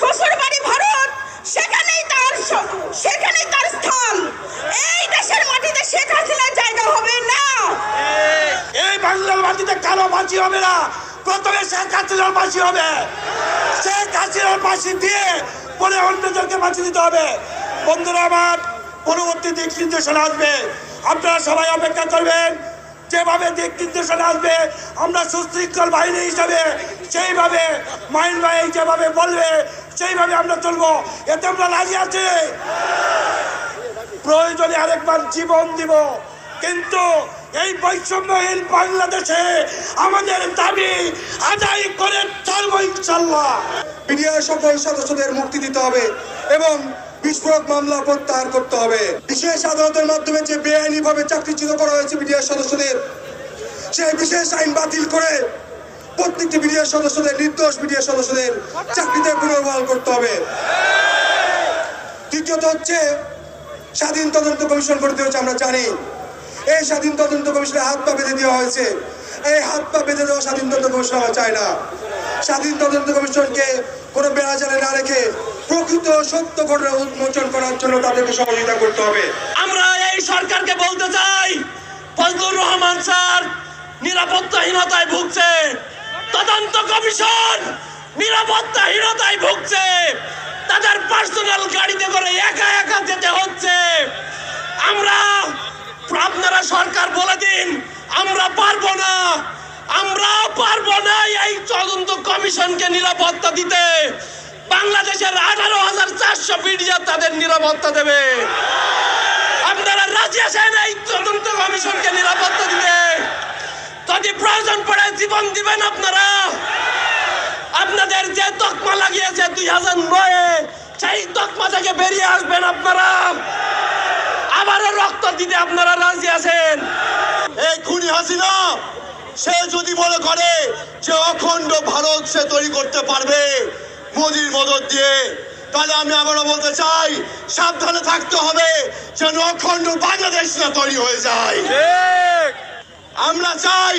শ্বশুর বাড়ি ভারত, সেখানেই তার সেখানেই তার স্থান এই দেশের মাটিতে শেখ হাসিনার জায়গা হবে না। এই বাংলার মাটিতে কারও বাঁচি হবে না। প্রথমে শেখ হাসিনার বাঁচি হবে। শেখ হাসিনার বাঁচি দিয়ে পরে অন্যদেরকে বাঁচিয়ে দিতে হবে। বন্ধুরা আমার, পরবর্তী দিক নির্দেশনা আসবে। আপনারা সবাই অপেক্ষা করবেন। যেভাবে দিক নির্দেশনা আসবে, আমরা সুশৃঙ্খল বাহিনী হিসাবে সেইভাবে মাইন ভাই যেভাবে বলবে সেইভাবে আমরা চলবো, এতে আমরা রাজি আছি। প্রয়োজনে আরেকবার জীবন দিব। কিন্তু এই বৈষম্যহীন বাংলাদেশে আমাদের দাবি আদায় করে চলবো ইনশাল্লাহ। মিডিয়ার সকল সদস্যদের মুক্তি দিতে হবে এবং বিস্ফোরক মামলা প্রত্যাহার করতে হবে। বিশেষ আদালতের মাধ্যমে যে বেআইনিভাবে চাকরিচ্যুত করা হয়েছে মিডিয়ার সদস্যদের, সেই বিশেষ আইন বাতিল করে প্রত্যেকটি মিডিয়ার সদস্যদের, নির্দোষ মিডিয়ার সদস্যদের চাকরিতে পুনর্বহাল করতে হবে। দ্বিতীয়ত হচ্ছে, স্বাধীন তদন্ত কমিশন করতে হচ্ছে আমরা জানি। এই স্বাধীন তদন্ত কমিশনে হাত পা বেঁধে দেওয়া হয়েছে। এই হাত পা বেঁধে দেওয়া স্বাধীন তদন্ত কমিশন আমরা চাই না। স্বাধীন তদন্ত কমিশনকে কোনো বেড়াজালে না রেখে প্রকৃত সত্য ঘটনা উন্মোচন করার জন্য তাদেরকে সহযোগিতা করতে হবে। আমরা এই সরকারকে বলতে চাই, ফজলুর রহমান স্যার নিরাপত্তাহীনতায় ভুগছে। কমিশন নিরাপত্তাহীনতায় ভুগছে। তাদের পার্সোনাল গাড়িতে করে একা একা যেতে হচ্ছে। আমরা, আপনারা সরকার বলে দিন, আমরা পারব না। আমরা পারব না এই তদন্ত কমিশনকে নিরাপত্তা দিতে। বাংলাদেশের আঠারো হাজার চারশো মিডিয়া তাদের নিরাপত্তা দেবে। আপনারা রাজি আছেন এই তদন্ত কমিশনকে নিরাপত্তা দিতে? যদি প্রয়োজন পড়ে জীবন দিবেন আপনারা। আপনাদের যে তকমা লাগিয়েছে দুই হাজার নয়ে সেই তকমা থেকে বেরিয়ে আসবেন আপনারা। আবারও রক্ত দিতে আপনারা রাজি আছেন? এই খুনি হাসিনা সে যদি মনে করে যে অখণ্ড ভারত সে তৈরি করতে পারবে মোদির মদত দিয়ে তাহলে আমি আবারও বলতে চাই সাবধানে থাকতে হবে যেন অখণ্ড বাংলাদেশ না তৈরি হয়ে যায়। আমরা চাই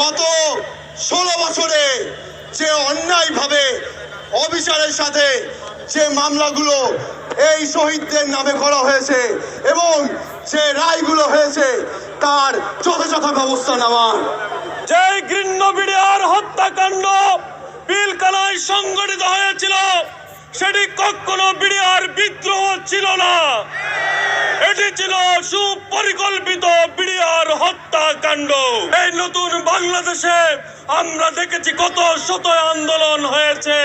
গত ষোলো বছরে যে অন্যায়ভাবে অবিচারের সাথে যে মামলাগুলো এই শহীদদের নামে করা হয়েছে এবং যে রায়গুলো হয়েছে তার যথাযথ ব্যবস্থা নেওয়া যে ঘৃণ্য বিডিআর হত্যাকাণ্ড পিলকানায় সংগঠিত হয়েছিল, সেটি কখনো বিডিআর বিদ্রোহ ছিল না। এটি ছিল সুপরিকল্পিত বিডিআর হত্যাকাণ্ড। এই নতুন বাংলাদেশে আমরা দেখেছি কত শত আন্দোলন হয়েছে।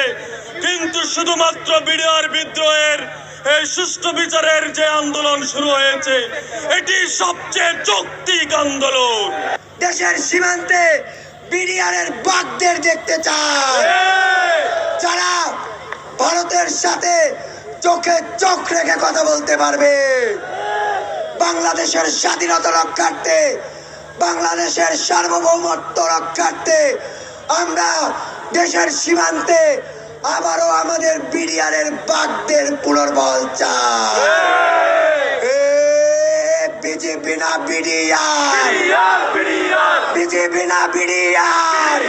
কিন্তু শুধুমাত্র বিডিআর বিদ্রোহের এই সুষ্ঠু বিচারের যে আন্দোলন শুরু হয়েছে এটি সবচেয়ে যৌক্তিক আন্দোলন। দেশের সীমান্তে বিডিআরের বাগদের দেখতে চায় যারা ভারতের সাথে চোখে চোখ রেখে কথা বলতে পারবে। বাংলাদেশের স্বাধীনতা রক্ষার্থে বাংলাদেশের সার্বভৌমত্ব রক্ষার্থে আমরা দেশের সীমান্তে আবারও আমাদের বিডিআরের বাগদের পুনর্বল বিজেপি না বিডিআর? বিজেপি না বিডিআর।